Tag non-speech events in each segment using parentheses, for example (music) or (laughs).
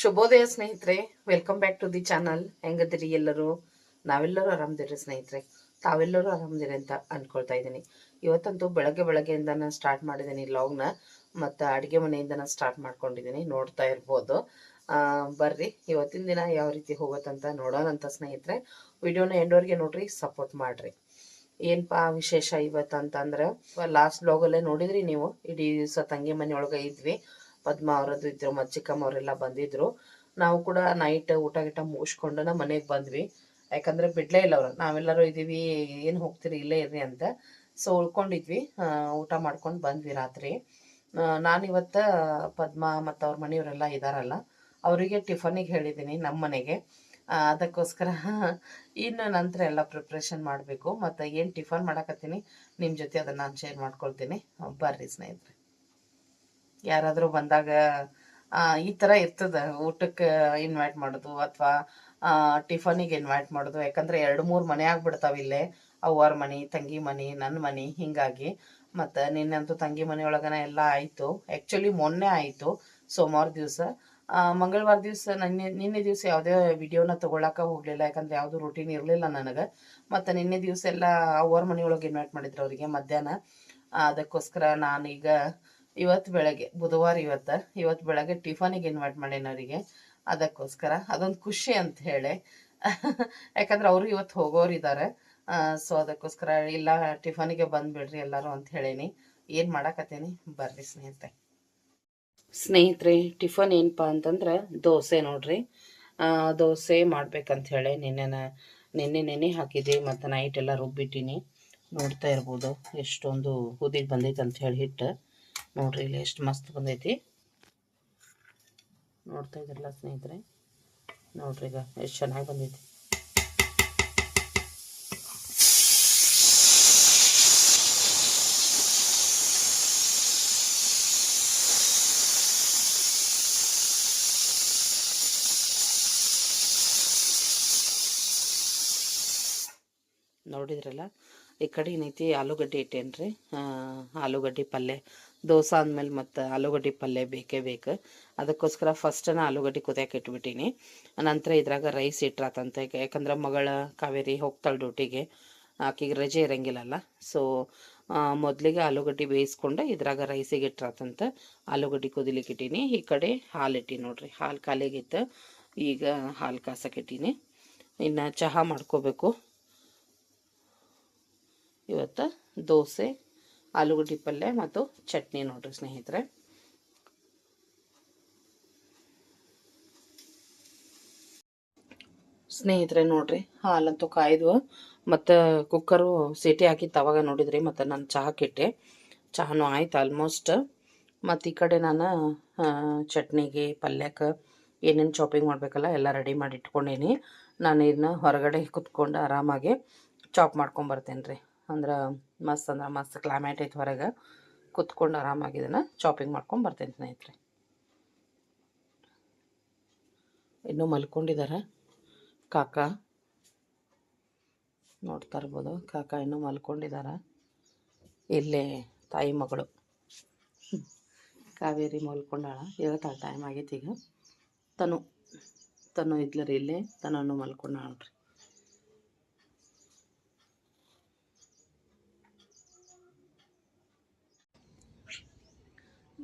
ಶುಭೋದಯ ಸ್ನೇಹಿತರೆ welcome back to the channel ಹೆಂಗದಿರಿ ಎಲ್ಲರೂ? ನಾವೆಲ್ಲರೂ ಆರಾಮದಿರಿ ಸ್ನೇಹಿತರೆ. ತಾವೆಲ್ಲರೂ ಆರಾಮದಿರಿ ಅಂತ ಅನ್ಕೊಳ್ತಾ ಇದ್ದೀನಿ. ಇವತ್ತಂತೂ ಬೆಳಗ್ಗೆ ಬೆಳಗ್ಗೆಯಿಂದನೇ ಸ್ಟಾರ್ಟ್ ಮಾಡಿದ್ದೀನಿ ಲಾಗ್ನ ಮತ್ತು ಅಡುಗೆ ಮನೆಯಿಂದನೇ ಸ್ಟಾರ್ಟ್ ಮಾಡ್ಕೊಂಡಿದ್ದೀನಿ, ನೋಡ್ತಾ ಇರ್ಬೋದು. ಬರ್ರಿ, ಇವತ್ತಿನ ದಿನ ಯಾವ ರೀತಿ ಹೋಗುತ್ತಂತ ನೋಡೋಣಂತ ಸ್ನೇಹಿತರೆ. ವಿಡಿಯೋನ ಎಂಡೋರ್ಗೆ ನೋಡ್ರಿ ಸಪೋರ್ಟ್ ಮಾಡಿರಿ. ಏನಪ್ಪಾ ವಿಶೇಷ ಇವತ್ತಂತಂದ್ರೆ ಲಾಸ್ಟ್ ಬ್ಲಾಗಲ್ಲೇ ನೋಡಿದ್ರಿ ನೀವು? ಇಡೀ ದಿವಸ ತಂಗಿ ಮನೆಯೊಳಗೆ ಇದ್ವಿ. ಪದ್ಮ ಅವರದ್ದು ಇದ್ರು ಮತ್ತು ಚಿಕ್ಕಮ್ಮ ಅವರೆಲ್ಲ ಬಂದಿದ್ರು. ನಾವು ಕೂಡ ನೈಟ್ ಊಟ ಗಿಟ ಮುಗಿಸ್ಕೊಂಡು ನಮ್ಮ ಮನೆಗೆ ಬಂದ್ವಿ. ಯಾಕಂದ್ರೆ ಬಿಡ್ಲೇ ಇಲ್ಲ ಅವ್ರು. ನಾವೆಲ್ಲರೂ ಇದೀವಿ, ಏನು ಹೋಗ್ತೀರಿ, ಇಲ್ಲೇ ಇರ್ರಿ ಅಂತ. ಸೊ ಉಳ್ಕೊಂಡಿದ್ವಿ. ಊಟ ಮಾಡ್ಕೊಂಡು ಬಂದ್ವಿ ರಾತ್ರಿ. ನಾನು ಇವತ್ತು ಪದ್ಮ ಮತ್ತು ಅವ್ರ ಮನೆಯವರೆಲ್ಲ ಇದಾರಲ್ಲ, ಅವರಿಗೆ ಟಿಫನಿಗೆ ಹೇಳಿದ್ದೀನಿ ನಮ್ಮ ಮನೆಗೆ. ಅದಕ್ಕೋಸ್ಕರ (laughs) ಇನ್ನು ನಂತರ ಎಲ್ಲ ಪ್ರಿಪ್ರೇಷನ್ ಮಾಡಬೇಕು. ಮತ್ತು ಏನು ಟಿಫನ್ ಮಾಡಕತ್ತೀನಿ ನಿಮ್ಮ ಜೊತೆ ಅದನ್ನು ನಾನು ಶೇರ್ ಮಾಡ್ಕೊಳ್ತೀನಿ. ಬರ್ರಿ ಸ್ನೇಹಿತರೆ. ಯಾರಾದರೂ ಬಂದಾಗ ಈ ಥರ ಇರ್ತದೆ. ಊಟಕ್ಕೆ ಇನ್ವೈಟ್ ಮಾಡೋದು ಅಥವಾ ಟಿಫನಿಗೆ ಇನ್ವೈಟ್ ಮಾಡೋದು. ಯಾಕಂದ್ರೆ ಎರಡು ಮೂರು ಮನೆ ಆಗ್ಬಿಡ್ತಾವ ಇಲ್ಲೇ. ಅವ್ವಾರ ಮನೆ, ತಂಗಿ ಮನೆ ನನ್ನ ಮನೆ, ಹಿಂಗಾಗಿ. ಮತ್ತು ನಿನ್ನೆಂತೂ ತಂಗಿ ಮನೆಯೊಳಗನ ಎಲ್ಲ ಆಯಿತು. ಆ್ಯಕ್ಚುಲಿ ಮೊನ್ನೆ ಆಯಿತು, ಸೋಮವಾರ ದಿವಸ. ಮಂಗಳವಾರ ದಿವಸ ನಿನ್ನೆ ನಿನ್ನೆ ದಿವಸ ಯಾವುದೇ ವಿಡಿಯೋನ ತೊಗೊಳಕ್ಕೆ ಹೋಗಲಿಲ್ಲ. ಯಾಕಂದ್ರೆ ಯಾವುದು ರೂಟೀನ್ ಇರಲಿಲ್ಲ ನನಗೆ. ಮತ್ತು ನಿನ್ನೆ ದಿವಸ ಎಲ್ಲ ಅವ್ವಾರ ಮನೆಯೊಳಗೆ ಇನ್ವೈಟ್ ಮಾಡಿದ್ರು ಅವರಿಗೆ ಮಧ್ಯಾಹ್ನ. ಅದಕ್ಕೋಸ್ಕರ ನಾನೀಗ ಇವತ್ತು ಬೆಳಗ್ಗೆ, ಬುಧವಾರ ಇವತ್ತು ಇವತ್ತು ಬೆಳಗ್ಗೆ ಟಿಫನಿಗೆ ಇನ್ವೈಟ್ ಮಾಡೇನಿ ಅವರಿಗೆ ಅದಕ್ಕೋಸ್ಕರ ಅದೊಂದು ಖುಷಿ ಅಂತ ಹೇಳಿ. ಯಾಕಂದ್ರೆ ಅವರು ಇವತ್ತು ಹೋಗೋರು ಇದ್ದಾರೆ ಸೊ ಅದಕ್ಕೋಸ್ಕರ ಇಲ್ಲ ಟಿಫನಿಗೆ ಬಂದ್ಬಿಡ್ರಿ ಎಲ್ಲರೂ ಅಂತ ಹೇಳೀನಿ. ಏನು ಮಾಡಕತ್ತೀನಿ? ಬರ್ರಿ ಸ್ನೇಹಿತರೆ. ಸ್ನೇಹಿತರೆ, ಟಿಫನ್ ಏನಪ್ಪ ಅಂತಂದ್ರೆ ದೋಸೆ ನೋಡ್ರಿ. ದೋಸೆ ಮಾಡ್ಬೇಕಂತ ಹೇಳಿ ನಿನ್ನೆ ನಿನ್ನೆ ನೆನೆ ಹಾಕಿದ್ದೆ ಮತ್ತು ನೈಟ್ ಎಲ್ಲ ರುಬ್ಬಿಟ್ಟಿನಿ. ನೋಡ್ತಾ ಇರ್ಬೋದು ಎಷ್ಟೊಂದು ಹುದಿಗೆ ಬಂದೈತೆ ಅಂತ ಹೇಳಿ ಹಿಟ್ಟು. ನೋಡ್ರಿ ಇಲ್ಲಿ ಎಷ್ಟು ಮಸ್ತ್ ಬಂದೈತಿ. ನೋಡ್ತಾ ಇದ್ರಲ್ಲ ಸ್ನೇಹಿತರೆ. ನೋಡ್ರಿ ಈಗ ಎಷ್ಟು ಚೆನ್ನಾಗಿ ಬಂದೈತಿ. ನೋಡಿದ್ರಲ್ಲ, ಈ ಕಡೆ ಏನೈತಿ? ಆಲೂಗಡ್ಡೆ ಇಟ್ಟೇನ್ರಿ. ಆಲೂಗಡ್ಡೆ ಪಲ್ಯ ದೋಸೆ ಅಂದಮೇಲೆ ಮತ್ತು ಆಲೂಗಡ್ಡೆ ಪಲ್ಯ ಬೇಕೇ ಬೇಕು. ಅದಕ್ಕೋಸ್ಕರ ಫಸ್ಟನ ಆಲೂಗಡ್ಡೆ ಕುದಿಯಕ್ಕೆ ಇಟ್ಬಿಟ್ಟೀನಿ. ನಂತರ ಇದ್ರಾಗ ರೈಸ್ ಇಟ್ರಾತಂತೆ. ಯಾಕಂದ್ರೆ ಮಗಳ ಕಾವೇರಿ ಹೋಗ್ತಾಳೆ ಡ್ಯೂಟಿಗೆ ಆಕೆಗೆ ರಜೆ ಇರಂಗಿಲ್ಲಲ್ಲ. ಸೊ ಮೊದಲಿಗೆ ಆಲೂಗಡ್ಡೆ ಬೇಯಿಸ್ಕೊಂಡು, ಇದ್ರಾಗ ರೈಸಿಗೆ ಇಟ್ರಾತಂತ. ಆಲೂಗಡ್ಡೆ ಕುದಿಲಿಕ್ಕೆ ಇಟ್ಟೀನಿ. ಈ ಕಡೆ ಹಾಲು ಇಟ್ಟೀನಿ ನೋಡ್ರಿ. ಹಾಲು ಕಾಲಿಗಿತ್ತು ಈಗ ಹಾಲು ಕಾಸಕ್ಕೆ ಇಟ್ಟೀನಿ. ಇನ್ನು ಚಹಾ ಮಾಡ್ಕೋಬೇಕು. ಇವತ್ತು ದೋಸೆ ಆಲೂಗಡ್ಡೆ ಪಲ್ಯ ಮತ್ತು ಚಟ್ನಿ ನೋಡ್ರಿ ಸ್ನೇಹಿತರೆ. ಸ್ನೇಹಿತರೆ ನೋಡ್ರಿ, ಹಾಲಂತೂ ಕಾಯ್ದು ಮತ್ತು ಕುಕ್ಕರು ಸೀಟಿ ಹಾಕಿತ್ತು ಅವಾಗ ನೋಡಿದ್ರಿ, ಮತ್ತು ನಾನು ಚಹಾಕ್ಕಿಟ್ಟೆ ಚಹಾನು ಆಯ್ತು ಆಲ್ಮೋಸ್ಟ್ ಮತ್ತು ಈ ಕಡೆ ನಾನು ಚಟ್ನಿಗೆ, ಪಲ್ಯಕ್ಕೆ ಏನೇನು ಚಾಪಿಂಗ್ ಮಾಡಬೇಕಲ್ಲ, ಎಲ್ಲ ರೆಡಿ ಮಾಡಿ ಇಟ್ಕೊಂಡೇನಿ. ನಾನು ಇದನ್ನ ಹೊರಗಡೆ ಕುತ್ಕೊಂಡು ಆರಾಮಾಗಿ ಚಾಪ್ ಮಾಡ್ಕೊಂಬರ್ತೇನೆ ರೀ ಅಂದ್ರೆ ಮಸ್ತ್ ಅಂದ್ರೆ ಮಸ್ತ್ ಕ್ಲೈಮೇಟ್ ಐತೆ ಹೊರಗೆ. ಕುತ್ಕೊಂಡು ಆರಾಮಾಗಿ ಇದನ್ನು ಚಾಪಿಂಗ್ ಮಾಡ್ಕೊಂಡು ಬರ್ತೇನೆ ಸ್ನೇಹಿತರೆ. ಇನ್ನೂ ಮಲ್ಕೊಂಡಿದ್ದಾರೆ ಕಾಕ ನೋಡ್ತಾ ಇರ್ಬೋದು. ಕಾಕ ಇನ್ನೂ ಮಲ್ಕೊಂಡಿದ್ದಾರೆ ಇಲ್ಲೇ ತಾಯಿ ಮಗಳು. ಕಾವೇರಿ ಮಲ್ಕೊಂಡಾಳ. ಹೇಳ್ತಾಳೆ ಟೈಮ್ ಆಗೈತಿ ಈಗ. ತನು ತನು ಇದ್ಲರಿ ಇಲ್ಲೇ. ತನೂ ಮಲ್ಕೊಂಡಾಳ್ರಿ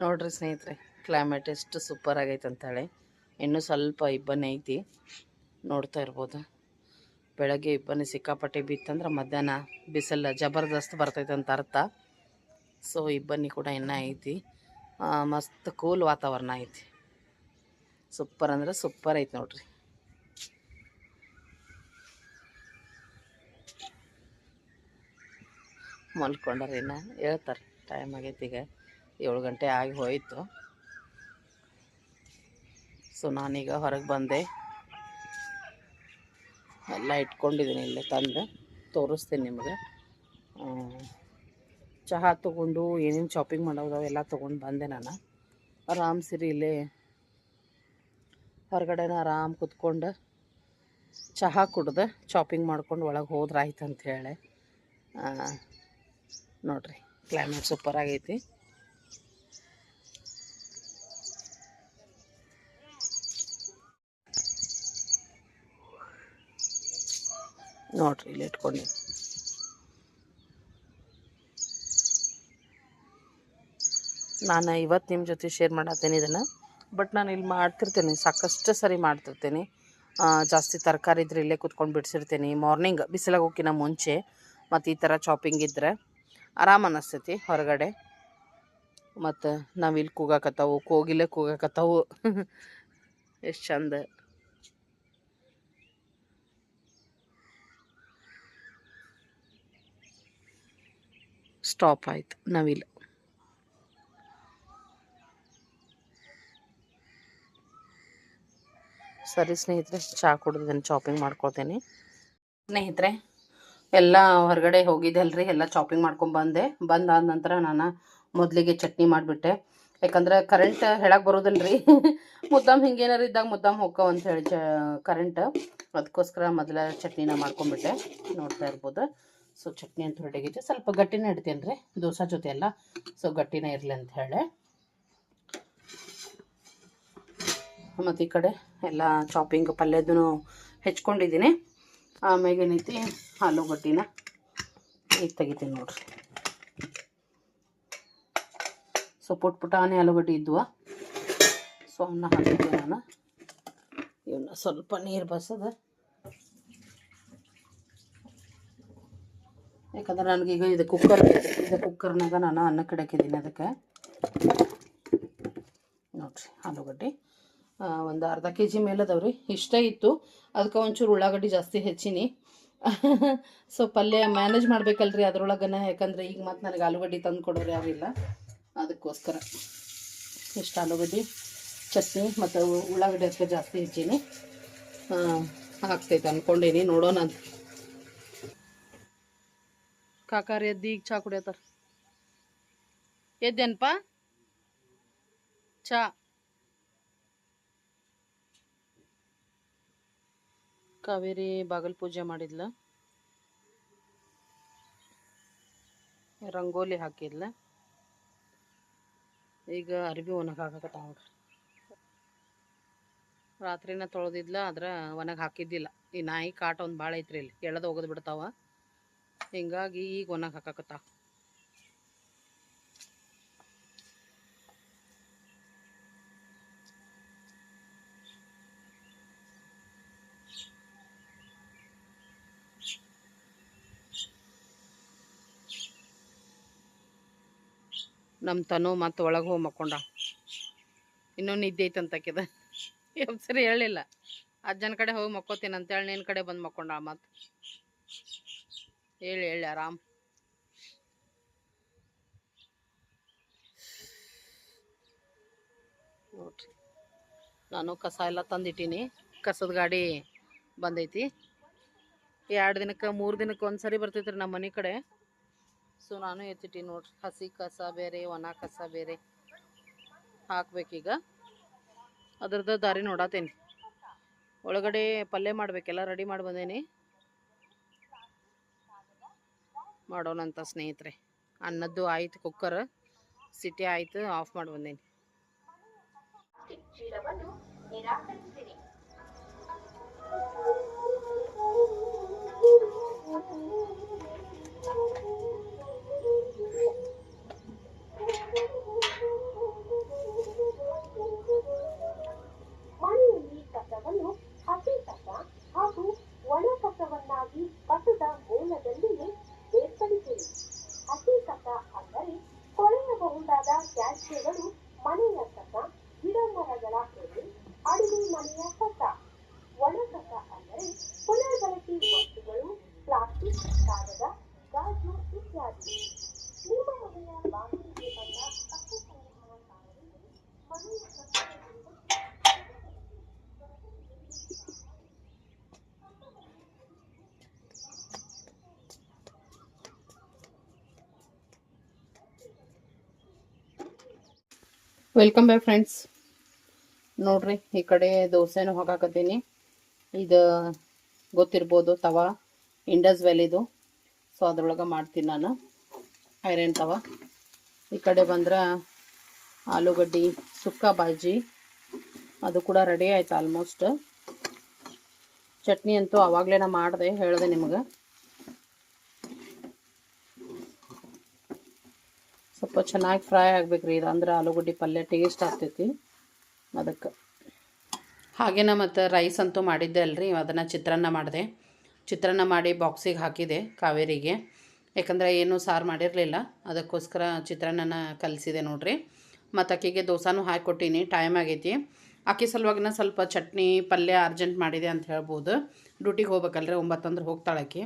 ನೋಡ್ರಿ ಸ್ನೇಹಿತರೆ ಕ್ಲೈಮೇಟ್ ಎಷ್ಟು ಸೂಪರ್ ಆಗೈತೆ ಅಂತೇಳಿ. ಇನ್ನೂ ಸ್ವಲ್ಪ ಇಬ್ಬನಿ ಐತಿ. ನೋಡ್ತಾ ಇರ್ಬೋದು. ಬೆಳಗ್ಗೆ ಇಬ್ಬನಿ ಸಿಕ್ಕಾಪಟ್ಟೆ ಬಿತ್ತಂದ್ರೆ ಮಧ್ಯಾಹ್ನ ಬಿಸಿಲು ಜಬರ್ದಸ್ತ್ ಬರ್ತೈತೆ ಅಂತ ಅರ್ಥ. ಸೊ ಇಬ್ಬನಿ ಕೂಡ ಇನ್ನೂ ಐತಿ. ಮಸ್ತ್ ಕೂಲ್ ವಾತಾವರಣ ಐತಿ. ಸೂಪರ್ ಅಂದ್ರೆ ಸೂಪರ್ ಐತಿ ನೋಡ್ರಿ. ಮಲ್ಕೊಂಡ್ರಿ ಇನ್ನು ಹೇಳ್ತಾರೆ ಟೈಮ್ ಆಗೈತಿ ಈಗ. ಏಳು ಗಂಟೆ ಆಗಿ ಹೋಯಿತು. ಸೊ ನಾನೀಗ ಹೊರಗೆ ಬಂದೆ. ಎಲ್ಲ ಇಟ್ಕೊಂಡಿದ್ದೀನಿ ಇಲ್ಲಿ ತಂದು, ತೋರಿಸ್ತೀನಿ ನಿಮಗೆ. ಚಹಾ ತೊಗೊಂಡು ಏನೇನು ಶಾಪಿಂಗ್ ಮಾಡೋದು ಎಲ್ಲ ತೊಗೊಂಡು ಬಂದೆ ನಾನು. ಆರಾಮ್ ಸಿರಿ ಇಲ್ಲೇ. ಹೊರಗಡೆನ ಆರಾಮ್ ಕುತ್ಕೊಂಡು ಚಹಾ ಕುಡ್ದು ಶಾಪಿಂಗ್ ಮಾಡ್ಕೊಂಡು ಒಳಗೆ ಹೋದ್ರಾಯ್ತು ಅಂತ ಹೇಳಿ ನೋಡ್ರಿ ಕ್ಲೈಮೇಟ್ ಸೂಪರ್ ಆಗೈತಿ. ನೋಡ್ರಿ ಇಲ್ಲಿ ಇಟ್ಕೊಂಡು ನಾನು ಇವತ್ತು ನಿಮ್ಮ ಜೊತೆ ಶೇರ್ ಮಾಡತ್ತೇನೆ ಇದನ್ನು. ಬಟ್ ನಾನು ಇಲ್ಲಿ ಮಾಡ್ತಿರ್ತೇನೆ, ಸಾಕಷ್ಟು ಸರಿ ಮಾಡ್ತಿರ್ತೇನೆ. ಜಾಸ್ತಿ ತರಕಾರಿ ಇದ್ರೆ ಇಲ್ಲೇ ಕುತ್ಕೊಂಡು ಬಿಡಿಸಿರ್ತೀನಿ. ಮಾರ್ನಿಂಗ್ ಬಿಸಿಲಾಗ ಹೋಗಿನ ಮುಂಚೆ ಮತ್ತು ಈ ಥರ ಚಾಪಿಂಗ್ ಇದ್ದರೆ ಆರಾಮ ಅನ್ನಿಸ್ತೈತಿ ಹೊರಗಡೆ. ಮತ್ತು ನಾವು ಇಲ್ಲಿ ಕೂಗಾಕತ್ತಾವು, ಕೋಗಿಲೆ ಕೂಗಾಕತ್ತಾವು. (laughs) ಎಷ್ಟು ಚಂದ. ಸ್ಟಾಪ್ ಆಯಿತು. ನವಿಲು ಸರಿ ಸ್ನೇಹಿತರೆ ಚಹಾ ನಾನು ಶಾಪಿಂಗ್ ಮಾಡ್ಕೊಳ್ತೀನಿ. ಸ್ನೇಹಿತರೆ, ಎಲ್ಲ ಹೊರಗಡೆ ಹೋಗಿದ್ದೆಲ್ರಿ, ಎಲ್ಲ ಶಾಪಿಂಗ್ ಮಾಡ್ಕೊಂಬಂದೆ ಬಂದಾದ ನಂತರ ನಾನು ಮೊದಲಿಗೆ ಚಟ್ನಿ ಮಾಡಿಬಿಟ್ಟೆ. ಯಾಕಂದ್ರೆ ಕರೆಂಟ್ ಹೇಳಕ್ಕೆ ಬರೋದಿಲ್ಲ ರೀ (laughs) ಮುದ್ದಾಮ್ ಹಿಂಗೇನಾರು ಇದ್ದಾಗ ಮುದ್ದಾಮ್ ಹೋಗೋ ಅಂತ ಹೇಳಿ ಚ ಕರೆಂಟ್ ಅದಕ್ಕೋಸ್ಕರ ಮೊದಲ ಚಟ್ನಿನ ಮಾಡ್ಕೊಂಬಿಟ್ಟೆ ನೋಡ್ತಾ ಇರ್ಬೋದು. ಸೊ ಚಟ್ನಿ ಅಂತ ರೆಡಿಯಾಗೈತೆ ಸ್ವಲ್ಪ ಗಟ್ಟಿನೇ ಇಡ್ತೀನಿ ರೀ. ದೋಸೆ ಜೊತೆ ಎಲ್ಲ ಸೊ ಗಟ್ಟಿನೇ ಇರಲಿ ಅಂತ ಹೇಳಿ. ಮತ್ತು ಈ ಕಡೆ ಎಲ್ಲ ಚಾಪಿಂಗ್ ಪಲ್ಯದೂ ಹೆಚ್ಕೊಂಡಿದ್ದೀನಿ. ಆಮೇಲೆ ಏನೈತಿ? ಆಲೂಗಡ್ಡಿನ ಈಗ ತೆಗಿತೀನಿ ನೋಡ್ರಿ. ಸೊ ಪುಟ್ ಆನೆ ಆಲೂಗಡ್ಡೆ ಇದ್ವು. ಸೊ ಅವನ್ನ ಹಾಕಿದ್ದೆ ನಾನು. ಇವನ್ನ ಸ್ವಲ್ಪ ನೀರು ಬಸದ ಯಾಕಂದ್ರೆ ನನಗೀಗ ಇದು ಕುಕ್ಕರ್ ಇದು ಕುಕ್ಕರ್ನಾಗ ನಾನು ಅನ್ನ ಕಡಕಿದ್ದೀನಿ ಅದಕ್ಕೆ. ನೋಡ್ರಿ, ಆಲೂಗಡ್ಡೆ. ಒಂದು ಅರ್ಧ ಕೆ ಜಿ ಮೇಲೆ ಅದಾವ್ರಿ ಇಷ್ಟ ಇತ್ತು. ಅದಕ್ಕೆ ಒಂಚೂರು ಉಳ್ಳಾಗಡ್ಡಿ ಜಾಸ್ತಿ ಹೆಚ್ಚಿನಿ. ಸೊ ಪಲ್ಯ ಮ್ಯಾನೇಜ್ ಮಾಡ್ಬೇಕಲ್ರಿ ಅದ್ರೊಳಗನ. ಯಾಕಂದ್ರೆ ಈಗ ಮತ್ತೆ ನನಗೆ ಆಲೂಗಡ್ಡೆ ತಂದು ಕೊಡೋರು ಇಲ್ಲ. ಅದಕ್ಕೋಸ್ಕರ ಇಷ್ಟು ಆಲೂಗಡ್ಡೆ, ಚಟ್ನಿ ಮತ್ತು ಉಳ್ಳಾಗಡ್ಡೆ ಅದಕ್ಕೆ ಜಾಸ್ತಿ ಹೆಚ್ಚಿನಿ. ಹಾಕ್ತೈತೆ ಅಂದ್ಕೊಂಡೀನಿ ನೋಡೋಣ ಕಾಕಾರಿ ಎದ್ದು ಈಗ ಚಾ ಕುಡಿಯತ್ತಾರ. ಎದ್ದೇನಪ್ಪ ಚಾ. ಕಾವೇರಿ ಬಾಗಲ್ ಪೂಜೆ ಮಾಡಿದ್ಲ. ರಂಗೋಲಿ ಹಾಕಿದ್ಲ. ಈಗ ಅರ್ಬಿ ಒಣಗ ಹಾಕಕತ್ತ ರಾತ್ರಿನ ತೊಳೆದಿದ್ಲ, ಆದ್ರೆ ಒಣಗಿ ಹಾಕಿದ್ದಿಲ್ಲ. ಈ ನಾಯಿ ಕಾಟ ಒಂದು ಭಾಳ ಐತ್ರಿ ಇಲ್ಲಿ. ಎಳ್ದು ಹೋಗೋದು ಬಿಡ್ತಾವ. ಹಿಂಗಾಗಿ ಈಗ ಒಣಗಿ ಹಾಕಾಕತ್ತಾವ ನಮ್ಮ ತನು ಮತ್ತು ಒಳಗೆ ಹೋಗಿ ಮಕ್ಕೊಂಡ. ಇನ್ನೂ ನಿದ್ದೆ ಐತಂತಕ್ಕಿದ ಸರಿ ಹೇಳಿಲ್ಲ ಅಜ್ಜನ ಕಡೆ ಹೋಗಿ ಮಕ್ಕೋತೀನಿ ಅಂತೇಳಿ ನಿನ್ನ ಕಡೆ ಬಂದು ಮಕ್ಕೊಂಡ ಮತ್ತು. ಹೇಳಿ ಹೇಳಿ, ಆರಾಮ್. ನೋಡ್ರಿ. ನಾನು ಕಸ ಎಲ್ಲ ತಂದಿಟ್ಟೀನಿ. ಕಸದ ಗಾಡಿ ಬಂದೈತಿ. ಎರಡು ದಿನಕ್ಕೆ, ಮೂರು ದಿನಕ್ಕೆ ಒಂದು ಸರಿ ಬರ್ತೈತ್ರಿ ನಮ್ಮ ಮನೆ ಕಡೆ. ಸೊ ನಾನು ಎತ್ತಿಟ್ಟೀನಿ ನೋಡ್ರಿ. ಹಸಿ ಕಸ ಬೇರೆ, ಒಣ ಕಸ ಬೇರೆ ಹಾಕ್ಬೇಕೀಗ. ಅದ್ರದ್ದು ದಾರಿ ನೋಡತ್ತೇನೆ ಒಳಗಡೆ ಪಲ್ಯ ಮಾಡಬೇಕೆಲ್ಲ ರೆಡಿ ಮಾಡಿ ಬಂದೇನಿ. ಮಾಡೋಣಂತ ಸ್ನೇಹಿತರೆ. ಅನ್ನದ್ದು ಆಯ್ತು ಕುಕ್ಕರ್ ಸಿಟಿ ಆಯ್ತು ಆಫ್ ಮಾಡಿ ಬಂದೇನಿ. ಮನೆಯಲ್ಲಿ ಕಸವನ್ನು ಹಸಿ ಕಸ ಹಾಗೂ ಒಣ ಕಸವನ್ನಾಗಿ ಕಸದ ಮೂಲದಲ್ಲಿಯೇ ಬೇರ್ಪಡಿಸಿರಿ ಹಸಿ ಕಸ ಅಂದರೆ ಕೊಳೆಯಬಹುದಾದ ತ್ಯಾಜ್ಯಗಳು ಮನೆಯ ಕಸ ಗಿಡ ಮರಗಳ ಎಲೆ ಅಡುಗೆ ಮನೆಯ ಕಸ ಒಣ ಕಸ ಅಂದರೆ ಪುನರ್ಬಳಕೆ ವಸ್ತುಗಳು ಪ್ಲಾಸ್ಟಿಕ್ ಕಾಗದ ಗಾಜು ಇತ್ಯಾದಿ ನಿಮ್ಮ ಮನೆಯ ಬಾಗಿಲಿಗೆ ಬಂದ ಕಪ್ಪು ಸಂಗ್ರಹಣಕಾರರಿಗೆ ಮನೆಯ ಕಸವನ್ನು ವೆಲ್ಕಮ್ ಬ್ಯಾಕ್ ಫ್ರೆಂಡ್ಸ್ ನೋಡ್ರಿ, ಈ ಕಡೆ ದೋಸೆನೂ ಹಾಕಾಕತ್ತೀನಿ. ಇದು ಗೊತ್ತಿರ್ಬೋದು ತವ ಇಂಡಸ್ ವ್ಯಾಲಿದು ಸೊ ಅದ್ರೊಳಗೆ ಮಾಡ್ತೀನಿ ನಾನು. ಐರನ್ ತವ. ಈ ಕಡೆ ಬಂದ್ರೆ ಆಲೂಗಡ್ಡಿ, ಸುಕ್ಕ ಬಾಜಿ ಅದು ಕೂಡ ರೆಡಿ ಆಯ್ತು ಆಲ್ಮೋಸ್ಟ್ ಚಟ್ನಿ ಅಂತೂ ಅವಾಗಲೇ ನಾ ಮಾಡಿದೆ, ಹೇಳಿದೆ ನಿಮಗೆ. ಸ್ವಲ್ಪ ಚೆನ್ನಾಗಿ ಫ್ರೈ ಆಗ್ಬೇಕ್ರಿ. ಇದು ಅಂದ್ರೆ ಆಲೂಗಡ್ಡೆ ಪಲ್ಯ ಟೇಸ್ಟ್ ಆಗ್ತೈತಿ. ಅದಕ್ಕೆ. ಹಾಗೇನ ಮತ್ತು ರೈಸ್ ಅಂತೂ ಮಾಡಿದ್ದೆ ಅಲ್ರಿ. ಅದನ್ನು ಚಿತ್ರಾನ್ನ ಮಾಡಿದೆ. ಚಿತ್ರಾನ್ನ ಮಾಡಿ ಬಾಕ್ಸಿಗೆ ಹಾಕಿದೆ ಕಾವೇರಿಗೆ. ಯಾಕಂದರೆ ಏನೂ ಸಾರು ಮಾಡಿರಲಿಲ್ಲ. ಅದಕ್ಕೋಸ್ಕರ ಚಿತ್ರಾನ್ನನ ಕಲಿಸಿದೆ ನೋಡ್ರಿ. ಮತ್ತು ಅಕ್ಕಿಗೆ ದೋಸಾನು ಹಾಕಿಕೊಟ್ಟೀನಿ ಟೈಮ್ ಆಗೈತಿ. ಅಕ್ಕಿ ಸಲುವಾಗಿನ ಸ್ವಲ್ಪ ಚಟ್ನಿ, ಪಲ್ಯ ಅರ್ಜೆಂಟ್ ಮಾಡಿದೆ ಅಂತ ಹೇಳ್ಬೋದು. ಡ್ಯೂಟಿಗೆ ಹೋಗ್ಬೇಕಲ್ರಿ. ಒಂಬತ್ತಂದ್ರೆ ಹೋಗ್ತಾಳೆ ಅಕ್ಕಿ.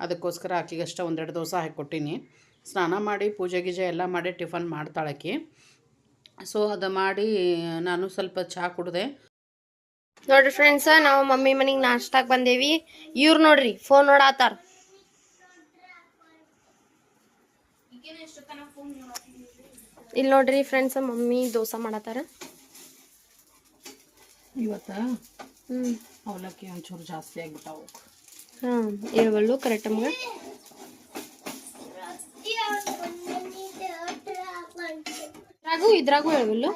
ಅದಕ್ಕೋಸ್ಕರ ಅಕ್ಕಿಗೆ ಅಷ್ಟೇ ಒಂದೆರಡು ದೋಸೆ ಹಾಕಿಕೊಟ್ಟೀನಿ ಸ್ನಾನ ಮಾಡಿ ಪೂಜೆ ಗೀಜೆ ಎಲ್ಲ ಮಾಡಿ ಟಿಫನ್ ಮಾಡ್ತಾಳೆ ಆಕೆ ಸೊ ಅದು ಮಾಡಿ ನಾನು ಸ್ವಲ್ಪ ಚಹಾ ಕುಡಿದೆ. ನೋಡ್ರಿ ಫ್ರೆಂಡ್ಸ್ ನಾವು ಮಮ್ಮಿ ಮನಿಗೆ ನಾಷ್ಟಾಕ್ ಬಂದೇವಿ. ಇವ್ರು ನೋಡ್ರಿ ಫೋನ್ ನೋಡಾತಾರ. ಇಲ್ಲಿ ನೋಡ್ರಿ ಫ್ರೆಂಡ್ಸ್ ಮಮ್ಮಿ ದೋಸೆ ಮಾಡತ್ತಾರ ಇವತ್ತು? ಹ್ಮ್. ಅವಲಕ್ಕಿ ಒಂಚೂರು ಜಾಸ್ತಿ ಆಗಿಬಿಟ್ಟಾವ. ಹಾ ಇರುವಲ್ಲು ಕರೆಕ್ಟ್ ನಮ್ಗ ಇದ್ರಾಗೂ ಇದ್ರಾಗೂ ಹೇಳ್ವಲ್ಲು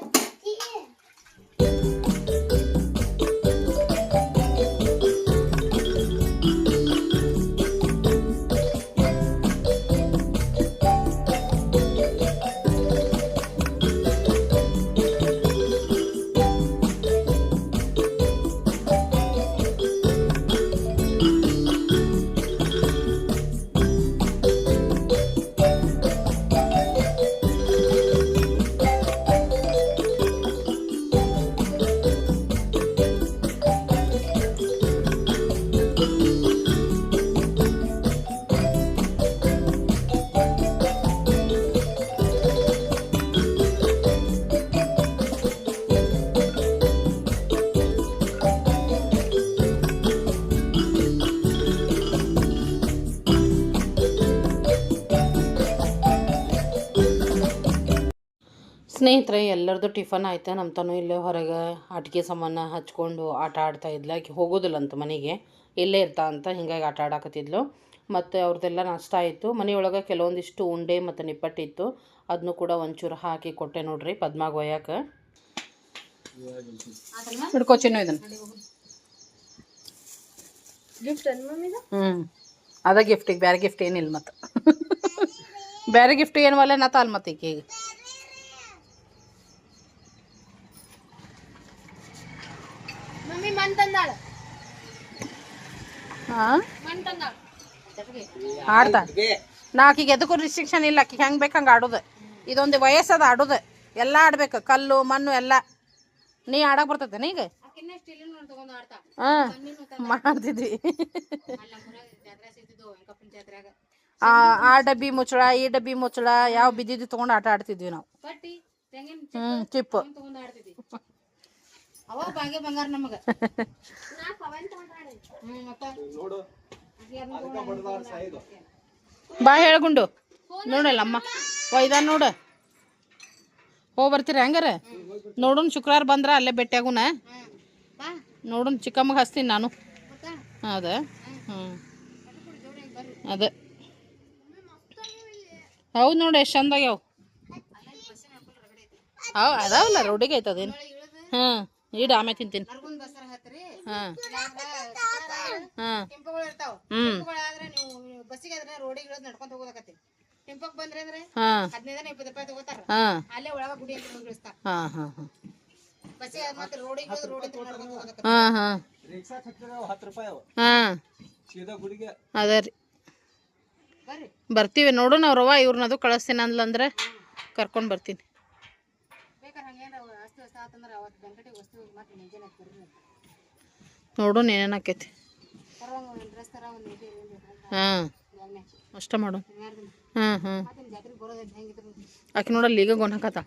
ಸ್ನೇಹಿತರೆ ಎಲ್ಲರದು ಟಿಫನ್ ಆಯ್ತು? ನಮ್ಮ ತನು ಇಲ್ಲೇ ಹೊರಗೆ ಆಟಿಕೆ ಸಾಮಾನು ಹಚ್ಕೊಂಡು ಆಟ ಆಡ್ತಾ ಇದ್ಲ. ಆಕೆ ಹೋಗೋದಿಲ್ಲ ಅಂತ ಮನೆಗೆ. ಇಲ್ಲೇ ಇರ್ತಾ ಅಂತ ಹಿಂಗಾಗಿ ಆಟ ಆಡಾಕತ್ತಿದ್ಲು. ಮತ್ತು ಅವ್ರದ್ದೆಲ್ಲ ನಷ್ಟ ಆಯಿತು. ಮನೆಯೊಳಗೆ ಕೆಲವೊಂದಿಷ್ಟು ಉಂಡೆ ಮತ್ತು ನಿಪ್ಪಟ್ಟಿತ್ತು. ಅದನ್ನು ಕೂಡ ಒಂಚೂರು ಹಾಕಿ ಕೊಟ್ಟೆ ನೋಡ್ರಿ ಪದ್ಮಾಗ ಒಯ್ಯಾಕೆ. ಹಿಡ್ಕೋ ಚಿನ್ನು ಇದನ್ನು. ಗಿಫ್ಟ್ ಮಮ್ಮಿದ ಹ್ಞೂ ಅದ ಗಿಫ್ಟಿಗೆ ಬೇರೆ ಗಿಫ್ಟ್ ಏನಿಲ್ಲ ಮತ್ತು. ಬೇರೆ ಗಿಫ್ಟ್ ಏನು ಒಲೆ ನಾ ತಾಲ್ ಮತ್ತೆ ಈಕೆಗೆ ಮಮ್ಮಿ ಮನ್ ತಂದಾಳ ಹಾಂ ಮನ್ ತಂದಾಳ ಆಡ್ತಾ ನಾಕಿಗೆ ಎದಕ್ಕೂ ರಿಸ್ಟ್ರಿಕ್ಷನ್ ಇಲ್ಲ ಆಕಿಗೆ ಹೆಂಗೆ ಬೇಕು ಹಂಗೆ ಆಡೋದು. ಇದೊಂದು ವಯಸ್ಸದ ಆಡೋದು. ಎಲ್ಲ ಆಡ್ಬೇಕು ಕಲ್ಲು ಮಣ್ಣು ಎಲ್ಲ. ನೀ ಆಡಕ್ಕೆ ಬರ್ತೈತೆ ಈಗ ಹಾಂ ಮಾಡ್ತಿದ್ವಿ. ಆ ಆ ಡಬ್ಬಿ ಮುಚ್ಚಳ ಈ ಡಬ್ಬಿ ಮುಚ್ಚಳ ಯಾವ ಬಿದ್ದಿದ್ದು ತೊಗೊಂಡು ಆಟ ಆಡ್ತಿದ್ವಿ ನಾವು. ಹ್ಮ್ ಹ್ಞೂ ಚಿಪ್ಪು. ಅವ ಬಾಗೆ ಬಂಗಾರ ನಮಗ. ಹ್ಮ್ ಮತ್ತ? ಬಾ ಹೇಳ್ಗುಂಡು ನೋಡಲ್ಲ ಅಮ್ಮ. ಒಯ್ದ ನೋಡು. ಹೋಗಿ ಬರ್ತೀರ ಹೆಂಗಾರ? ನೋಡೋಣ ಶುಕ್ರವಾರ ಬಂದ್ರ ಅಲ್ಲೇ ಭೇಟಿಯಾಗುನ? ನೋಡೋಣ ಚಿಕ್ಕಮ್ಮಗೆ ಹಚ್ತೀನಿ ನಾನು. ಅದ? ಹ್ಞೂ ಅದ. ಹೌದು ನೋಡಿ ಎಷ್ಟು ಚಂದಾಗ್ಯಾವ. ಅವು ಅದಾವಲ್ಲ ರೋಡಿಗೆ ಐತದೇನು ಹಾಂ ಇಡು ಆಮೇಲೆ ತಿಂತೀನಿ. ನರ್ಗುಂದ್ ಬಸ್ಸರ ಹತ್ರಿ. ಹಾಂ. ಹಾಂ. ಟೆಂಪೋಗಳು ಇರ್ತಾವ. ಹ್ಞೂ ಆದ್ರೆ ನೀವು ಬಸ್ಸಿಗೆ ಆದ್ರೆ ರೋಡಿಗೆ ಇಳಿದ್ ನಡ್ಕೊಂತ ಹೋಗೋದಕತ್ತಿ ಟೆಂಪೋಕ್ ಬಂದ್ರೆ ಅಂದ್ರೆ ಹಾಂ. ಹದಿನೈದನ ಇಪ್ಪತ್ತು ರೂಪಾಯಿ ತಗೋತಾರ. ಹಾಂ. ಅಲ್ಲೇ ಒಳಗ ಗುಡಿ ಅಂತ ಹೋಗಿ ಇಳಿಸ್ತಾರ ಹಾಂ ಹಾಂ ಹಾಂ. ಮತ್ತೆ ರೋಡಿಗೆ ರೋಡಿ ನಡ್ಕೊಂತ ಹೋಗೋದಕತ್ತಿ ಹಾಂ ಹಾಂ. ರಿಕ್ಷಾ ಹತ್ತಿರ ಹತ್ತು ರೂಪಾಯಿ ಅವ ಹಾಂ. ಗುಡಿಗೆ. ಅದ ರೀ. ಬರ್ರಿ. ಬರ್ತೀವಿ ನೋಡು ಅವ್ರವ್ವ ರವ ಇವ್ರನ್ನದು ಕಳಿಸ್ತೀನಿ ಅಂದ್ಲಂದ್ರೆ ಕರ್ಕೊಂಡು ಬರ್ತೀನಿ ಬೇಕಾರೆ ಹಂಗೇನ ಅಷ್ಟು ವಸ್ತು ಆತಂದ್ರೆ ಅವತ್ತು ಬೆಂಕಟಿಗೆ ವಸ್ತು ಮತ್ತೆ ಮುಂಜಾನೆ ಬರ್ರಿ ನೋಡು ಏನೇನು ಆಕೈತಿ. ತರುವಂಗ ಒಂದು ಡ್ರೆಸ್ ತರ ಒಂದು ಇದು ಹಾಂ. ಅಷ್ಟ ಮಾಡು. ಹಾಂ ಹಾಂ. ಮತ್ತೆ ಜಾತ್ರೆಗೆ ಬರೋದು ಹೆಂಗಿದ್ರು ಆಕೆ ನೋಡಲ್ಲ ಈಗ ಗೊಂಡ್ ಹಾಕತ್ತ.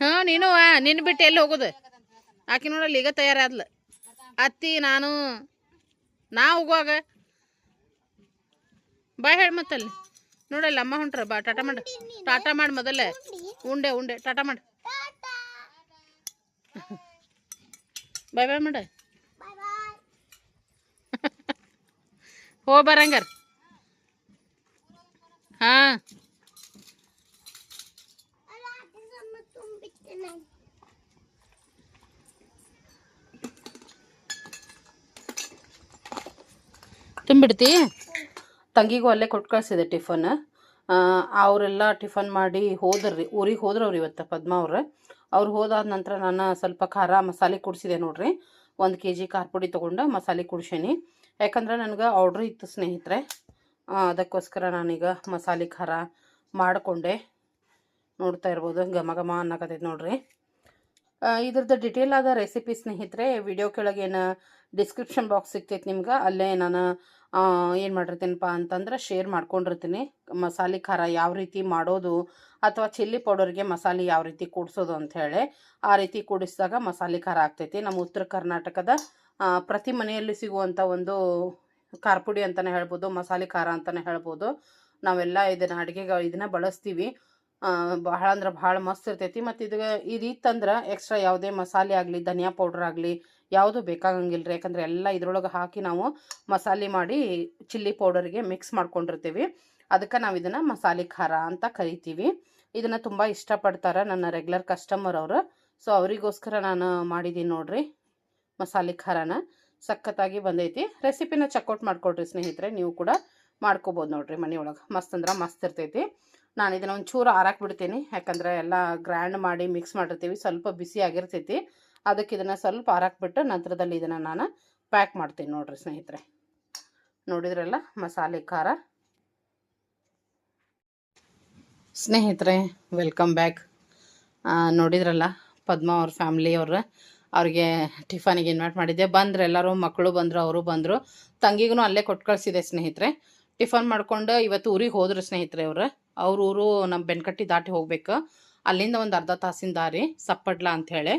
ಹಾಂ ನೀನು ವಾ ನಿನ್ನ ಬಿಟ್ಟು ಎಲ್ಲಿ ಹೋಗೋದು? ಆಕೆ ನೋಡಲ್ಲ ಈಗ ತಯಾರಾದ್ಲ ಅತ್ತಿ ನಾನು ನಾ ಹೋಗುವಾಗ. ಬಾಯ್ ಹೇಳಿ ಮತ್ತಲ್ಲಿ. ನೋಡಲ್ಲ ಅಮ್ಮ ಹೊಂಟ್ರ ಬಾ ಟಾಟಾ ಮಾಡು ಟಾಟಾ ಮಾಡಿ ಮೊದಲೇ ಉಂಡೆ ಉಂಡೆ ಟಾಟಾ ಮಾಡು ಬಾಯ್ ಬಾಯ್ ಮಾಡ ಹೋ ಬರಂಗಾರ ಹಾ ತುಂಬಿಡ್ತೀ ತಂಗಿಗೂ ಅಲ್ಲೇ ಕೊಟ್ಟು ಕಳಿಸಿದೆ ಟಿಫನ್. ಅವರೆಲ್ಲ ಟಿಫನ್ ಮಾಡಿ ಹೋದ್ರಿ, ಊರಿಗೆ ಹೋದ್ರವ್ರು ಇವತ್ತು ಪದ್ಮ ಅವ್ರು. ಅವ್ರು ಹೋದಾದ ನಂತರ ನಾನು ಸ್ವಲ್ಪ ಖಾರ ಮಸಾಲೆ ಕುಡಿಸಿದೆ ನೋಡ್ರಿ. ಒಂದು ಕೆ ಜಿ ಖಾರ ಪುಡಿ ತೊಗೊಂಡು ಮಸಾಲೆ ಕುಡ್ಸೀನಿ. ಯಾಕಂದ್ರೆ ನನಗೆ ಆರ್ಡ್ರ್ ಇತ್ತು ಸ್ನೇಹಿತರೆ. ಅದಕ್ಕೋಸ್ಕರ ನಾನೀಗ ಮಸಾಲೆ ಖಾರ ಮಾಡಿಕೊಂಡೆ. ನೋಡ್ತಾ ಇರ್ಬೋದು, ಘಮ ಘಮ ಅನ್ನಕತ್ತೈತೆ ನೋಡ್ರಿ. ಇದ್ರದ್ದು ಡಿಟೇಲ್ ಆದ ರೆಸಿಪಿ ಸ್ನೇಹಿತರೆ ವಿಡಿಯೋ ಕೆಳಗೇನು ಡಿಸ್ಕ್ರಿಪ್ಷನ್ ಬಾಕ್ಸ್ ಸಿಗ್ತೈತೆ ನಿಮ್ಗೆ. ಅಲ್ಲೇ ನಾನು ಏನು ಮಾಡಿರ್ತೀನಪ್ಪ ಅಂತಂದ್ರೆ ಶೇರ್ ಮಾಡ್ಕೊಂಡಿರ್ತೀನಿ. ಮಸಾಲೆ ಖಾರ ಯಾವ ರೀತಿ ಮಾಡೋದು ಅಥವಾ ಚಿಲ್ಲಿ ಪೌಡರ್ಗೆ ಮಸಾಲೆ ಯಾವ ರೀತಿ ಕೂಡಿಸೋದು ಅಂತ ಹೇಳಿ ಆ ರೀತಿ ಕೂಡಿಸಿದಾಗ ಮಸಾಲೆ ಖಾರ ಆಗ್ತೈತಿ. ನಮ್ಮ ಉತ್ತರ ಕರ್ನಾಟಕದ ಪ್ರತಿ ಮನೆಯಲ್ಲಿ ಸಿಗುವಂಥ ಒಂದು ಖಾರ ಪುಡಿ ಅಂತಲೇ ಹೇಳ್ಬೋದು, ಮಸಾಲೆ ಖಾರ ಅಂತಲೇ ಹೇಳ್ಬೋದು. ನಾವೆಲ್ಲ ಇದನ್ನು ಅಡುಗೆಗೆ, ಇದನ್ನ ಬಳಸ್ತೀವಿ. ಬಹಳ ಅಂದ್ರೆ ಭಾಳ ಮಸ್ತ್ ಇರ್ತೈತಿ. ಮತ್ತು ಇದು ಇದಿತ್ತಂದ್ರೆ ಎಕ್ಸ್ಟ್ರಾ ಯಾವುದೇ ಮಸಾಲೆ ಆಗಲಿ, ಧನಿಯಾ ಪೌಡ್ರ್ ಆಗಲಿ ಯಾವುದು ಬೇಕಾಗಂಗಿಲ್ಲ ರೀ ಯಾಕಂದ್ರೆ ಎಲ್ಲ ಇದ್ರೊಳಗೆ ಹಾಕಿ ನಾವು ಮಸಾಲೆ ಮಾಡಿ ಚಿಲ್ಲಿ ಪೌಡರ್ಗೆ ಮಿಕ್ಸ್ ಮಾಡ್ಕೊಂಡಿರ್ತೀವಿ. ಅದಕ್ಕೆ ನಾವು ಇದನ್ನು ಮಸಾಲೆ ಖಾರ ಅಂತ ಕರಿತೀವಿ. ಇದನ್ನು ತುಂಬ ಇಷ್ಟಪಡ್ತಾರೆ ನನ್ನ ರೆಗ್ಯುಲರ್ ಕಸ್ಟಮರ್ ಅವರು. ಸೊ ಅವರಿಗೋಸ್ಕರ ನಾನು ಮಾಡಿದ್ದೀನಿ ನೋಡ್ರಿ ಮಸಾಲೆ ಖಾರನ. ಸಖತ್ತಾಗಿ ಬಂದೈತಿ. ರೆಸಿಪಿನ ಚೆಕ್ಔಟ್ ಮಾಡ್ಕೊಡ್ರಿ ಸ್ನೇಹಿತರೆ. ನೀವು ಕೂಡ ಮಾಡ್ಕೋಬೋದು ನೋಡ್ರಿ ಮನೆಯೊಳಗೆ. ಮಸ್ತ್ ಅಂದ್ರೆ ಮಸ್ತ್ ಇರ್ತೈತಿ. ನಾನು ಇದನ್ನು ಒಂಚೂರು ಆರಾಕ್ ಬಿಡ್ತೀನಿ. ಯಾಕಂದರೆ ಎಲ್ಲ ಗ್ರ್ಯಾಂಡ್ ಮಾಡಿ ಮಿಕ್ಸ್ ಮಾಡಿರ್ತೀವಿ. ಸ್ವಲ್ಪ ಬಿಸಿ ಆಗಿರ್ತೈತಿ. ಅದಕ್ಕೆ ಇದನ್ನು ಸ್ವಲ್ಪ ಹಾರಾಕ್ಬಿಟ್ಟು ನಂತರದಲ್ಲಿ ಇದನ್ನು ನಾನು ಪ್ಯಾಕ್ ಮಾಡ್ತೀನಿ ನೋಡ್ರಿ ಸ್ನೇಹಿತರೆ. ನೋಡಿದ್ರಲ್ಲ ಮಸಾಲೆ ಖಾರ? ಸ್ನೇಹಿತರೆ ವೆಲ್ಕಮ್ ಬ್ಯಾಕ್ ನೋಡಿದ್ರಲ್ಲ ಪದ್ಮ ಅವ್ರ ಫ್ಯಾಮಿಲಿ ಅವ್ರ, ಅವ್ರಿಗೆ ಟಿಫನಿಗೆ ಇನ್ವೈಟ್ ಮಾಡಿದ್ದೆ. ಬಂದ್ರೆ ಎಲ್ಲರೂ ಮಕ್ಕಳು ಬಂದರು, ಅವರು ಬಂದರು. ತಂಗಿಗೂ ಅಲ್ಲೇ ಕೊಟ್ಟು ಕಳಿಸಿದೆ ಸ್ನೇಹಿತರೆ. ಟಿಫನ್ ಮಾಡ್ಕೊಂಡು ಇವತ್ತು ಊರಿಗೆ ಹೋದ್ರು ಸ್ನೇಹಿತರೆ ಅವರು. ಅವ್ರ ಊರು ನಮ್ಮ ಬೆನ್ಕಟ್ಟಿ ದಾಟಿ ಹೋಗ್ಬೇಕು. ಅಲ್ಲಿಂದ ಒಂದು ಅರ್ಧ ತಾಸಿನ ದಾರಿ, ಸಪ್ಪಡ್ಲ ಅಂಥೇಳಿ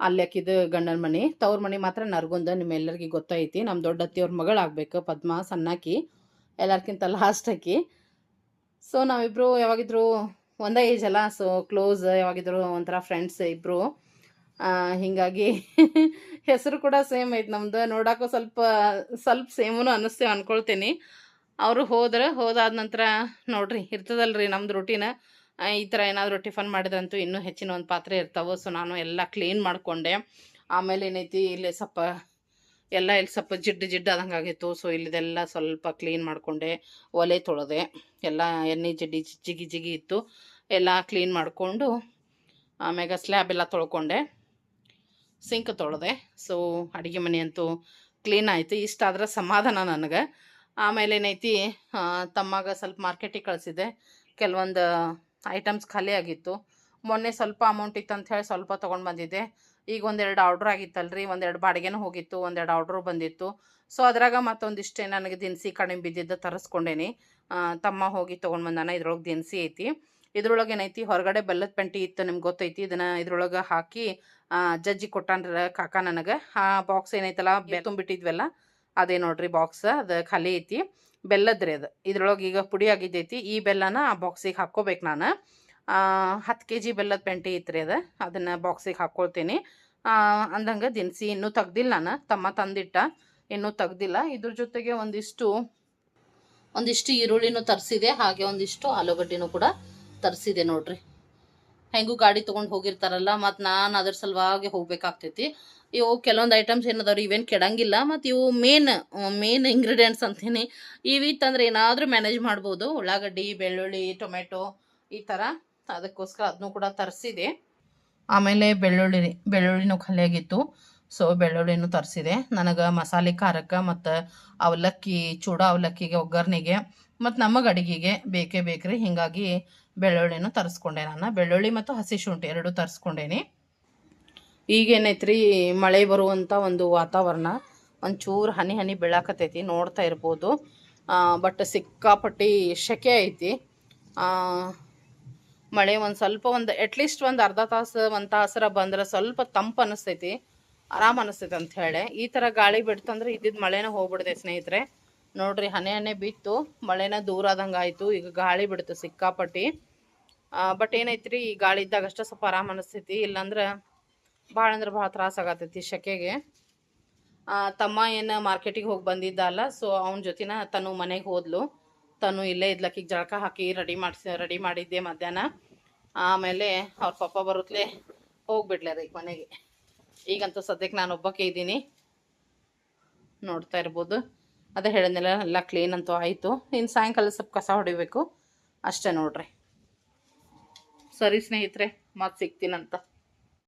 ಅಲ್ಲೆಕ್ಕಿದು ಗಂಡನ ಮನೆ. ತವ್ರ ಮನೆ ಮಾತ್ರ ನರ್ಗುಂದ ನಿಮ್ಮೆಲ್ಲರಿಗೂ ಗೊತ್ತೈತಿ. ನಮ್ಮ ದೊಡ್ಡ ಅತ್ತಿಯವ್ರ ಮಗಳಾಗಬೇಕು ಪದ್ಮ ಸಣ್ಣಾಕಿ ಎಲ್ಲರ್ಕಿಂತ ಲಾಸ್ಟ್ ಆಕಿ ಸೊ ನಾವಿಬ್ಬರು ಯಾವಾಗಿದ್ರು ಒಂದೇ ಏಜ್ ಅಲ್ಲ ಸೊ ಕ್ಲೋಸ್ ಯಾವಾಗಿದ್ರು ಒಂಥರ ಫ್ರೆಂಡ್ಸ್ ಇಬ್ಬರು ಹೀಗಾಗಿ (laughs) ಹೆಸರು ಕೂಡ ಸೇಮ್ ಐತೆ ನಮ್ದು. ನೋಡೋಕ್ಕೂ ಸ್ವಲ್ಪ ಸ್ವಲ್ಪ ಸೇಮೂ ಅನ್ನಿಸ್ತೇವೆ ಅಂದ್ಕೊಳ್ತೀನಿ ಅವರು ಹೋದ್ರೆ, ಹೋದಾದ ನಂತರ ನೋಡ್ರಿ, ಇರ್ತದಲ್ರಿ ನಮ್ದು ರೂಟೀನ್ ಈ ಥರ ಏನಾದರೂ ಟಿಫನ್ ಮಾಡಿದ್ರಂತೂ ಇನ್ನೂ ಹೆಚ್ಚಿನ ಒಂದು ಪಾತ್ರೆ ಇರ್ತಾವೆ ಸೊ ನಾನು ಎಲ್ಲ ಕ್ಲೀನ್ ಮಾಡಿಕೊಂಡೆ. ಆಮೇಲೆ ಏನೈತಿ, ಇಲ್ಲಿ ಸ್ವಲ್ಪ ಎಲ್ಲ ಇಲ್ಲಿ ಸ್ವಲ್ಪ ಜಿಡ್ಡು ಜಿಡ್ಡು ಆದಂಗೆ ಆಗಿತ್ತು ಸೊ ಇಲ್ಲಿದೆಲ್ಲ ಸ್ವಲ್ಪ ಕ್ಲೀನ್ ಮಾಡಿಕೊಂಡೆ. ಒಲೆ ತೊಳೆದೆ, ಎಲ್ಲ ಎಣ್ಣೆ ಜಿಡ್ಡಿ ಜಿಗಿ ಜಿಗಿ ಇತ್ತು. ಎಲ್ಲ ಕ್ಲೀನ್ ಮಾಡಿಕೊಂಡು ಆಮ್ಯಾಗ ಸ್ಲ್ಯಾಬ್ ಎಲ್ಲ ತೊಳ್ಕೊಂಡೆ. ಸಿಂಕ್ ತೊಳೆದೆ ಸೊ ಅಡುಗೆ ಮನೆ ಅಂತೂ ಕ್ಲೀನ್ ಆಯಿತು. ಇಷ್ಟಾದ್ರೆ ಸಮಾಧಾನ ನನಗೆ. ಆಮೇಲೆ ಏನೈತಿ ತಮ್ಮಾಗ ಸ್ವಲ್ಪ ಮಾರ್ಕೆಟಿಗೆ ಕಳಿಸಿದೆ ಕೆಲವೊಂದು ಐಟಮ್ಸ್ ಖಾಲಿ ಆಗಿತ್ತು. ಮೊನ್ನೆ ಸ್ವಲ್ಪ ಅಮೌಂಟ್ ಇತ್ತು ಅಂತ ಹೇಳಿ ಸ್ವಲ್ಪ ತೊಗೊಂಡು ಬಂದಿದ್ದೆ. ಈಗ ಒಂದೆರಡು ಆರ್ಡ್ರ್ ಆಗಿತ್ತಲ್ರಿ ಒಂದೆರಡು ಬಾಡಿಗೆನೂ ಹೋಗಿತ್ತು ಒಂದೆರಡು ಆರ್ಡ್ರು ಬಂದಿತ್ತು. ಸೊ ಅದ್ರಾಗ ಮತ್ತೊಂದಿಷ್ಟೇ ನನಗೆ ದಿನಸಿ ಕಡಿಮೆ ಬಿದ್ದಿದ್ದು ತರಿಸ್ಕೊಂಡೇನಿ. ತಮ್ಮ ಹೋಗಿ ತೊಗೊಂಡು ಬಂದಾನ ಇದ್ರೊಳಗೆ ದಿನಸಿ ಐತಿ. ಇದ್ರೊಳಗೆ ಏನೈತಿ ಹೊರಗಡೆ ಬೆಲ್ಲದ ಪೆಂಟಿ ಇತ್ತು ನಿಮ್ಗೆ ಗೊತ್ತೈತಿ ಇದನ್ನು ಇದ್ರೊಳಗೆ ಹಾಕಿ ಜಜ್ಜಿ ಕೊಟ್ಟಾನ್ರ ಕಾಕ ನನಗೆ. ಆ ಬಾಕ್ಸ್ ಏನೈತಲ್ಲ ಬೆ ತುಂಬಿಟ್ಟಿದ್ವಲ್ಲ ಅದೇ ನೋಡ್ರಿ ಬಾಕ್ಸ್ ಅದು ಖಾಲಿ ಐತಿ. ಬೆಲ್ಲದ್ರಿ ಅದು. ಇದ್ರೊಳಗೆ ಈಗ ಪುಡಿ ಆಗಿದ್ದೈತಿ. ಈ ಬೆಲ್ಲನ ಆ ಬಾಕ್ಸಿಗೆ ಹಾಕ್ಕೋಬೇಕು ನಾನು. ಹತ್ತು ಕೆ ಜಿ ಬೆಲ್ಲದ ಪೆಂಟಿ ಐತ್ರಿ ಅದು. ಅದನ್ನು ಬಾಕ್ಸಿಗೆ ಹಾಕ್ಕೊಳ್ತೀನಿ ಅಂದಂಗೆ ದಿನಸಿ ಇನ್ನೂ ತೆಗ್ದಿಲ್ಲ ನಾನು. ತಮ್ಮ ತಂದಿಟ್ಟ. ಇನ್ನೂ ತೆಗ್ದಿಲ್ಲ. ಇದ್ರ ಜೊತೆಗೆ ಒಂದಿಷ್ಟು ಒಂದಿಷ್ಟು ಈರುಳ್ಳಿನೂ ತರಿಸಿದೆ. ಹಾಗೆ ಒಂದಿಷ್ಟು ಆಲೂಗಡ್ಡೆನೂ ಕೂಡ ತರಿಸಿದೆ ನೋಡ್ರಿ. ಹೆಂಗೂ ಗಾಡಿ ತೊಗೊಂಡು ಹೋಗಿರ್ತಾರಲ್ಲ, ಮತ್ತು ನಾನು ಅದ್ರ ಸಲುವಾಗಿ ಹೋಗ್ಬೇಕಾಗ್ತೈತಿ. ಇವು ಕೆಲವೊಂದು ಐಟಮ್ಸ್ ಏನದಾವ್ರಿ, ಇವೇನು ಕೆಡಂಗಿಲ್ಲ, ಮತ್ತು ಇವು ಮೇನ್ ಮೇನ್ ಇಂಗ್ರೀಡಿಯೆಂಟ್ಸ್ ಅಂತೀನಿ. ಇವಿತ್ತಂದ್ರೆ ಏನಾದರೂ ಮ್ಯಾನೇಜ್ ಮಾಡ್ಬೋದು. ಉಳ್ಳಾಗಡ್ಡಿ, ಬೆಳ್ಳುಳ್ಳಿ ಟೊಮೆಟೊ ಈ ಥರ ಅದಕ್ಕೋಸ್ಕರ ಅದನ್ನೂ ಕೂಡ ತರಿಸಿದೆ. ಆಮೇಲೆ ಬೆಳ್ಳುಳ್ಳಿ, ಬೆಳ್ಳುಳ್ಳಿನೂ ಖಾಲಿಯಾಗಿತ್ತು. ಸೊ ಬೆಳ್ಳುಳ್ಳಿನೂ ತರಿಸಿದೆ. ನನಗೆ ಮಸಾಲೆ, ಖಾರಕ್ಕೆ ಮತ್ತು ಅವಲಕ್ಕಿ, ಚೂಡ ಅವಲಕ್ಕಿಗೆ, ಒಗ್ಗರಣೆಗೆ, ಮತ್ತು ನಮಗೆ ಅಡುಗೆಗೆ ಬೇಕೇ ಬೇಕ್ರಿ. ಹೀಗಾಗಿ ಬೆಳ್ಳುಳ್ಳಿನೂ ತರಿಸ್ಕೊಂಡೆ ನಾನು. ಬೆಳ್ಳುಳ್ಳಿ ಮತ್ತು ಹಸಿ ಶುಂಠಿ ಎರಡೂ ತರಿಸ್ಕೊಂಡೇನಿ. ಈಗೇನೈತ್ರಿ ಮಳೆ ಬರುವಂಥ ಒಂದು ವಾತಾವರಣ, ಒಂಚೂರು ಹನಿ ಹನಿ ಬೀಳಾಕತೈತಿ, ನೋಡ್ತಾ ಇರ್ಬೋದು. ಬಟ್ ಸಿಕ್ಕಾಪಟ್ಟಿ ಶೆಕೆ ಐತಿ. ಮಳೆ ಒಂದು ಸ್ವಲ್ಪ ಒಂದು ಅಟ್ಲೀಸ್ಟ್ ಒಂದು ಅರ್ಧ ತಾಸು, ಒಂದು ತಾಸರ ಬಂದ್ರೆ ಸ್ವಲ್ಪ ತಂಪು ಅನಿಸ್ತೈತಿ, ಆರಾಮ್ ಅನಿಸ್ತೈತಿ ಅಂತ ಹೇಳಿ. ಈ ಥರ ಗಾಳಿ ಬಿಡ್ತಂದ್ರೆ ಇದ್ದಿದ್ದು ಮಳೆನ ಹೋಗ್ಬಿಡ್ದೆ ಸ್ನೇಹಿತರೆ. ನೋಡ್ರಿ, ಹನೆ ಹನೆ ಬಿತ್ತು, ಮಳೆನ ದೂರ ಆದಂಗೆ ಆಯಿತು, ಈಗ ಗಾಳಿ ಬಿಡ್ತು ಸಿಕ್ಕಾಪಟ್ಟಿ. ಬಟ್ ಏನೈತ್ರಿ, ಈ ಗಾಳಿ ಇದ್ದಾಗ ಅಷ್ಟೇ ಸ್ವಲ್ಪ ಆರಾಮ್ ಅನಿಸ್ತೈತಿ, ಇಲ್ಲಾಂದ್ರೆ ಭಾಳ ಅಂದ್ರೆ ಭಾಳ ತ್ರಾಸ ಆಗತೈತಿ ಶೆಕೆಗೆ. ತಮ್ಮ ಏನು ಮಾರ್ಕೆಟಿಗೆ ಹೋಗಿ ಬಂದಿದ್ದ ಅಲ್ಲ ಸೊ ಅವನ ಜೊತಿನ ತನು ಮನೆಗೆ ಹೋದ್ಲು. ತನು ಇಲ್ಲೇ ಇದ್ಲಕ್ಕಿಗೆ ಜಳಕ ಹಾಕಿ ರೆಡಿ ಮಾಡಿಸಿ, ರೆಡಿ ಮಾಡಿದ್ದೆ ಮಧ್ಯಾಹ್ನ. ಆಮೇಲೆ ಅವ್ರ ಪಪ್ಪ ಬರುತ್ತಲೇ ಹೋಗ್ಬಿಡ್ಲೆ ರೀ ಮನೆಗೆ. ಈಗಂತೂ ಸದ್ಯಕ್ಕೆ ನಾನು ಒಬ್ಬಕ್ಕೆ ಇದ್ದೀನಿ. ನೋಡ್ತಾ ಇರ್ಬೋದು. ಅದೇ ಹೇಳಿದ್ನೆಲ್ಲ, ಎಲ್ಲ ಕ್ಲೀನ್ ಅಂತೂ ಆಯಿತು. ಇನ್ನು ಸಾಯಂಕಾಲ ಸ್ವಲ್ಪ ಕಸ ಹೊಡಿಬೇಕು. ಅಷ್ಟೇ ನೋಡ್ರಿ. ಸರಿ ಸ್ನೇಹಿತರೆ, ಮತ್ತೆ ಸಿಗ್ತೀನಂತ.